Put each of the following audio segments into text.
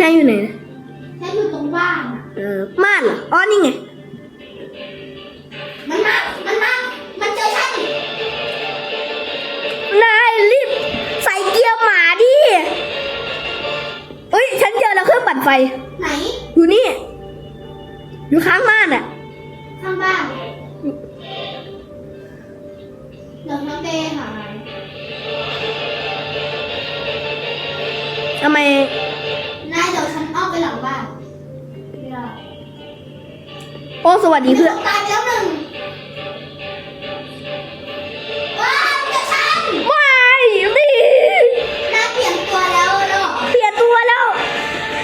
นายอยู่ไหนนะฉันอยู่ตรงบ้านอะเออม่านเหรออ๋อนี่ไงมันมา มันมา มันเจอฉันนายรีบใส่เกียร์หมาดิเอ้ยฉันเจอแล้วเครื่องปั่นไฟ ไหนอยู่นี่ อยู่ข้างม่านอะ ข้างบ้านเดี๋ยวฉันไปหามันท โอ้สวัสดีเพื่อนตายไปแล้วหนึ่งว้าวมันจะฉันว้ายนี่นายเปลี่ยนตัวแล้วเหรอเปลี่ยนตัวแล้ว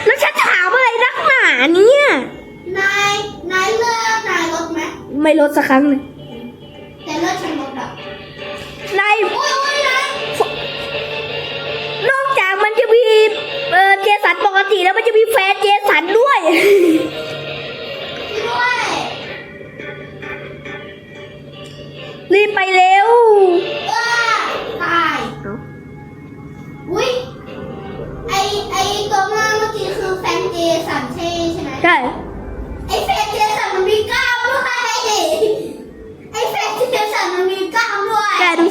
แล้วฉันถามอะไรนักหนาเนี่ย นาย นายเลือกนายลดไหม ไม่ลดสักครั้งเลยแต่เลือกฉันลดอะนายโอ้ยโอ้ยนายนอกจากมันจะมีเออเจสันปกติแล้วมันจะมีแฟนเจสันด้วยช่วย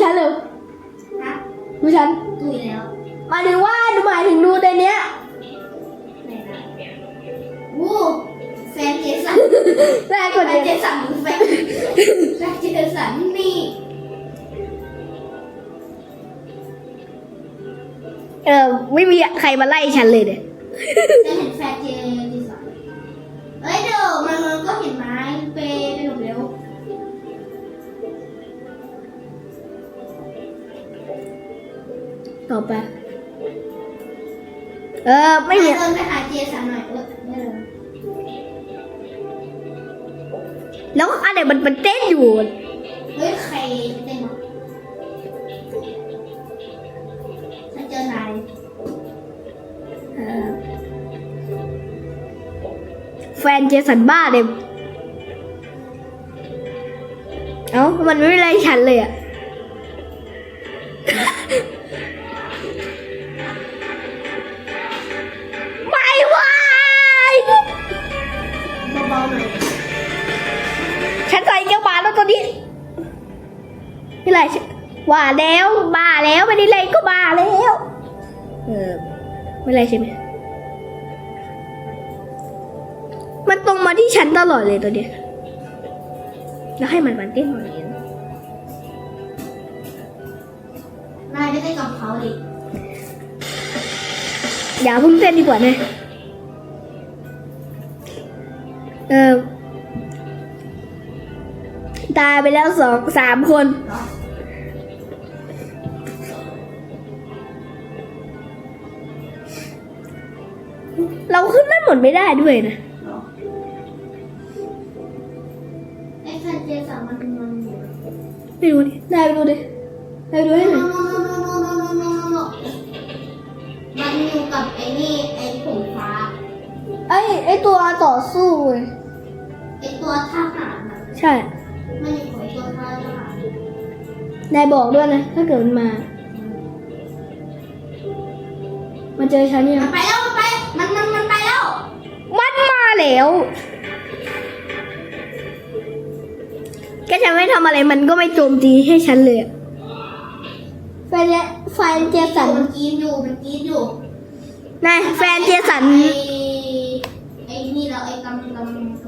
ฉันเร็วนะดูฉันตุยแล้วหมายถึงว่าหมายถึงดูในเนี้ยไหนนะวู้แฟนเจสันแรกกว่าแฟนเจเนี้ยสันแฟนแฟนเจสันนี่เออไม่มีใครมาไล่ฉันเลยเนี่ยจะเห็นแฟ ต่อไป เออ ไม่มีเดินไปหาเจสันหน่อยเออไม่เลยแล้วอะไรมันมันเต้นอยู่ เฮ้ยใครเต้นวะฉันเจอนายเออแฟนเจสันบ้าเลยเอ้ามันไม่ไล่ฉันเลยอะ ว่าแล้วบ้าแล้วไม่ได้ไรก็บ้าแล้ว เออไม่ไรใช่ไหมมันตรงมาที่ฉันตลอดเลยตัวเนี้ยแล้วให้มันมันเต้นหน่อยนะนายไม่ได้กับเขาดิอย่าเพิ่งเต้นดีกว่านะเออตายไปแล้วสองสามคนเเราขึ้นได้หมดไม่ได้ด้วยนะเหรอไอ้แฟนเจสันมันมันอยู่ไม่รู้ดินายไปดูดินายไปดูให้หน่อยมันอยู่กับไอ้นี่ไอ้ผงฟ้า ไอ้ไอ้ตัวต่อสู้เว้ยไอ้ตัวทหารน่ะใช่ มันอยู่กับไอ้ตัวทหารนายบอกด้วยนะ ถ้าเกิดมันมา มันเจอฉันเนี่ยมันไปแล้ว มันไปมันมันมันไปแล้ว มันมาแล้วแกจะไม่ทำอะไรมันก็ไม่โจมตีให้ฉันเลยอะแฟนเนี่ยแฟนเจสันมันกรีดอยู่มันกรีดอยู่นายแฟนเจสันไอ้ไอ้นี่แล้วไอ้กำกำต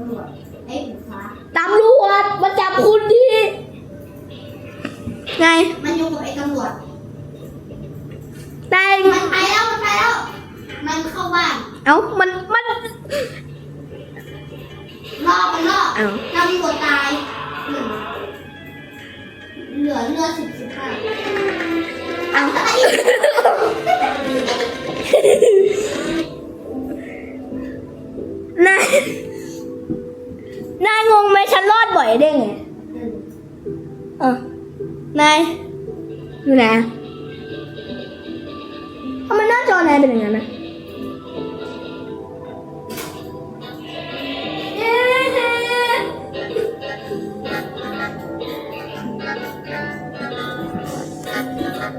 ำรวจไอ้ผงฟ้าตำรวจมาจับคุณดีไงมันอยู่กับไอ้ตำรวจนายมันไปแล้ว มันไปแล้ว มันเข้าบ้าน เอ้ามันมันรอบมันรอบเอ้าตำรวจตายหนึ่งเหลือเลือดสิบสิบห้าเอ้านายนายงงไหมฉันรอดบ่อยได้ไงเออนายอยู่ไหนทำไมหน้าจอนายเป็นอย่างนั้นนะ ฉั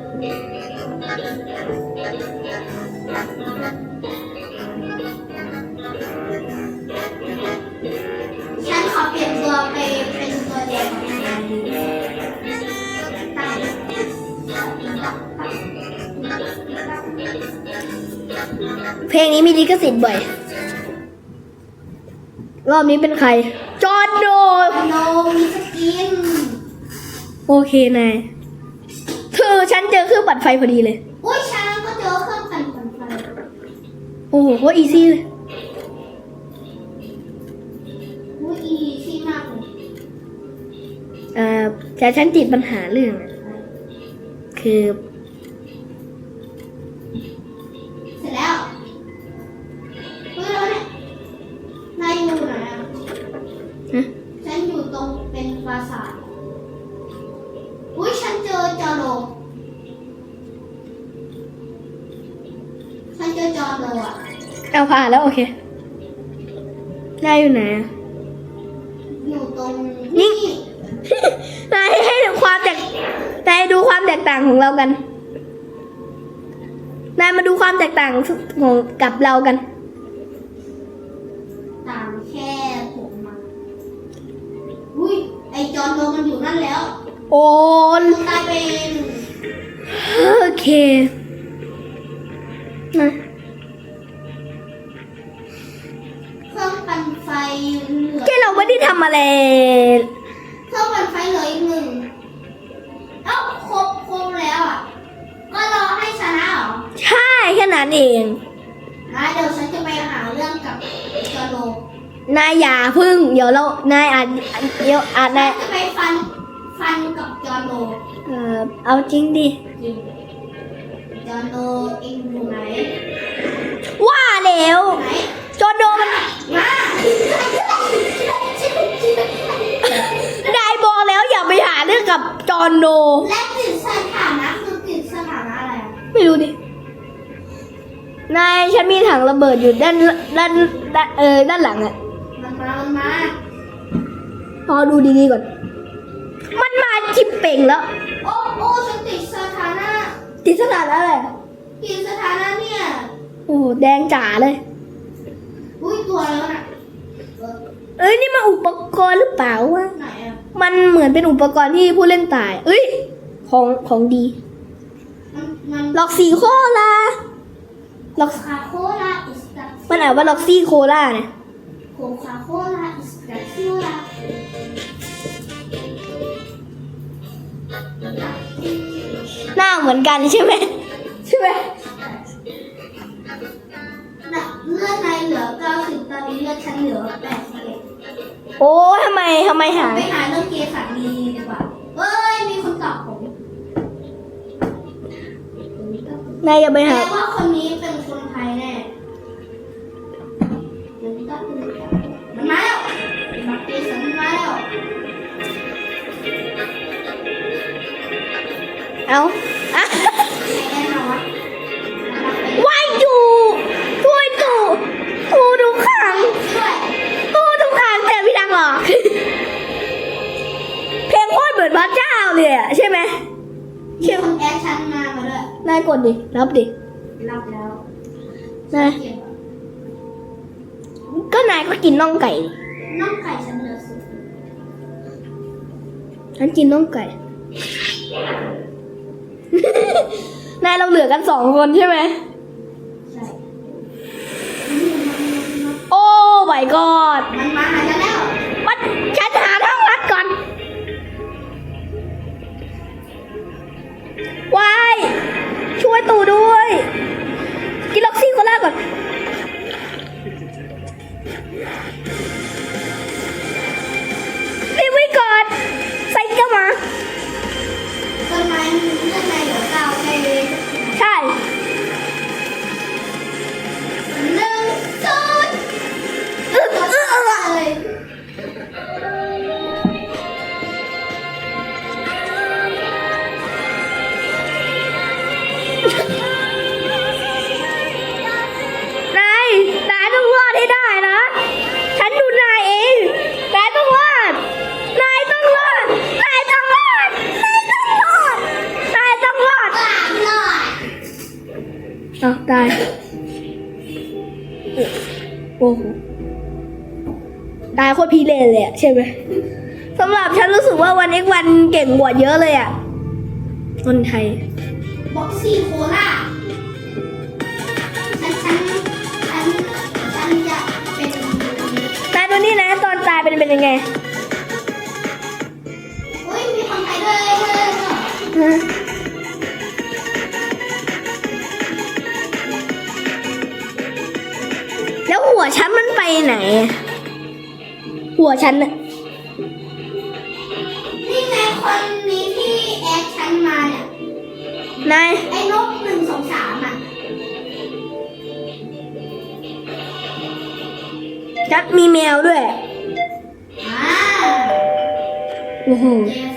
นขอเปลี่ยนตัวไปเป็นตัวแดงของนายดีตั้งตั้งเพลงนี้มีลิขสิทธิ์บ่อย รอบนี้เป็นใคร จอร์นโดโนมีสกิน โอเคนาย เธอฉันเจอเครื่องปั่นไฟพอดีเลย อุ้ยฉันก็เจอเครื่องปั่นปั่นไฟโอ้โหโคตรอีซี่เลยอุ้ยอีซี่มากเลยอ่าแต่ฉันติดปัญหาเรื่องอะคือ ฉันเจอจอโรอะเอาผ่านแล้วโอเค ได้อยู่ไหนอะอยู่ตรงนี่นายให้ดูความแตกนายดูความแตกต่างของเรากัน นายมาดูความแตกต่างของกับเรากัน ต่างแค่ผมมาอุ้ยไอจอโรมันอยู่นั่นแล้ว โอนมันกลายเป็น โอเค ด้ทำอะไรเครื่องปั่นไฟเหลืออีกหนึ่งเอ้าครบครบแล้วอะ ก็รอให้ชนะเหรอใช่แค่นั้นเองนะเดี๋ยวฉันจะไปหาเรื่องกับจอโรนายอย่าพึ่ง เดี๋ยวเรานายอาจเดี๋ยวอาจฉันายนจะไปฟันฟันกับจอโรเอ่อเอาจริงดิจริงจอโรเองอยู่ไหนว่าแล้วไหนจอร์นโดมันมาน อร์นโด และติดสถานะคือติดสถานะอะไรอะไม่รู้ดิ นายฉันมีถังระเบิดอยู่ด้านด้านด้านเออด้านหลังอะมันมามันมาพอดูดีๆก่อน มันมาชิปเป่งแล้ว โอ้โอ้ฉันติดสถานะติดสถานะอะไรติดสถานะเนี่ยโอ้โหแดงจ๋าเลย อุ้ยตัวแล้วน่ะ เออเอ้ยนี่มันอุปกรณ์หรือเปล่าวะไหนอะ มันเหมือนเป็นอุปกรณ์ที่ผู้เล่นตาย เอ้ย ของของดี มันมันล็อกซี่โคลาล็อก คาโคลาอิสตามันอ่านว่าล็อกซี่โคลาเนี่ยโคคาโคลาอิสตาซิลาหน้าเหมือนกันใช่ไหมใช่ไหมน่ะเลือดในเหลือ90ตอนนี้เลือดฉันเหลือ81 โอ้ทำไมทำไมหาไปหาเรื่องเกสันดีดีกว่าเฮ้ย มีคนตอบผมนายอย่าไปแปลหา ว่าคนนี้เป็นคนไทยแน่เดี๋ยวนี้ก็คือมันมาแล้วมาเกสันมาแล้ว เอาาด้วยนายกดดิ รับดิ รับแล้วนายเก็บก็นายก็กินน่องไก่ดิน้องไก่ฉันเหลือสุดฉันกินน่องไก่ นายเราเหลือกันสองคนใช่ไหมใช่ โอ้ my god มันมาหาฉันแล้ว อาตายโอ้โหตายโคตรพีเรนเลยอะใช่ไหมสำหรับฉันรู้สึกว่าวันเอ็กวันเก่งกว่าเยอะเลยอะคนไทย บ็อกซี่โคล่าฉันฉันฉันฉันจะเป็นนายตัวนี้นะ ตอนตายเป็นเป็นยังไง ไปไหน หัวฉันน่ะนี่ไงคนนี้ที่แอดฉันมาเนี่ยนายไอ้นกหนึ่งสองสามอะฉันมีแมวด้วยอ่าโอ้โหเจ